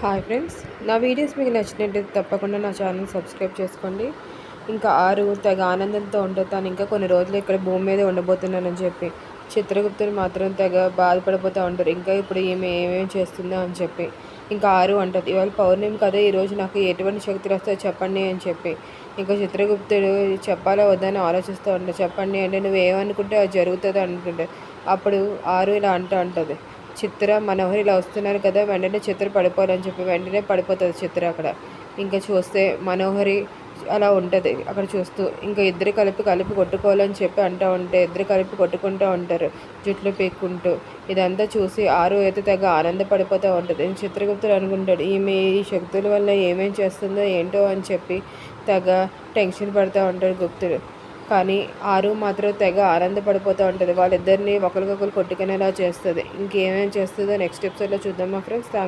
Hi friends నా videos మీకు నచ్చినట్టయితే తప్పకుండా నా ఛానల్ సబ్స్క్రైబ్ చేసుకోండి. ఇంకా ఆరు తెగ ఆనందంతో ఉంటుంది తను ఇంకా కొన్ని రోజులు ఇక్కడ భూమి మీద ఉండబోతున్నానని చెప్పి చిత్రగుప్తుని మాత్రం తెగ బాధపడిపోతూ ఉంటారు ఇంకా ఇప్పుడు ఈమె ఏమేమి చేస్తుందో అని చెప్పి ఇంకా ఆరు అంటది. ఇవాళ పౌర్ణమి కదా ఈరోజు నాకు ఎటువంటి శక్తులు వస్తాయో చెప్పండి అని చెప్పి ఇంకా చిత్రగుప్తుడు చెప్పాలా వద్దని ఆలోచిస్తూ ఉంటాడు చెప్పండి అంటే నువ్వు ఏమనుకుంటే అది జరుగుతుంది అనుకుంటే అప్పుడు ఆరు ఇలా అంటూ ఉంటుంది. చిత్ర మనోహర్ ఇలా వస్తున్నారు కదా వెంటనే చిత్ర పడిపోవాలని చెప్పి వెంటనే పడిపోతుంది చిత్ర అక్కడ. ఇంకా చూస్తే మనోహరి అలా ఉంటుంది అక్కడ చూస్తూ. ఇంకా ఇద్దరు కలిపి కలిపి కొట్టుకోవాలని చెప్పి అంటూ ఉంటే ఇద్దరు కలిపి కొట్టుకుంటూ ఉంటారు జుట్లు పీక్కుంటూ. ఇదంతా చూసి ఆరు అయితే తెగ ఆనందపడిపోతూ ఉంటుంది. చిత్రగుప్తుడు అనుకుంటాడు ఈమె ఈ శక్తుల వల్ల ఏమేం చేస్తుందో ఏంటో అని చెప్పి తెగ టెన్షన్ పడుతూ ఉంటాడు గుప్తుడు. కానీ ఆరు మాత్రం తెగ ఆనందపడిపోతూ ఉంటుంది. వాళ్ళిద్దరిని ఒకరికొకరు కొట్టుకునేలా చేస్తుంది. ఇంకేమేమి చేస్తుందో నెక్స్ట్ ఎపిసోడ్లో చూద్దాం మా ఫ్రెండ్స్ థ్యాంక్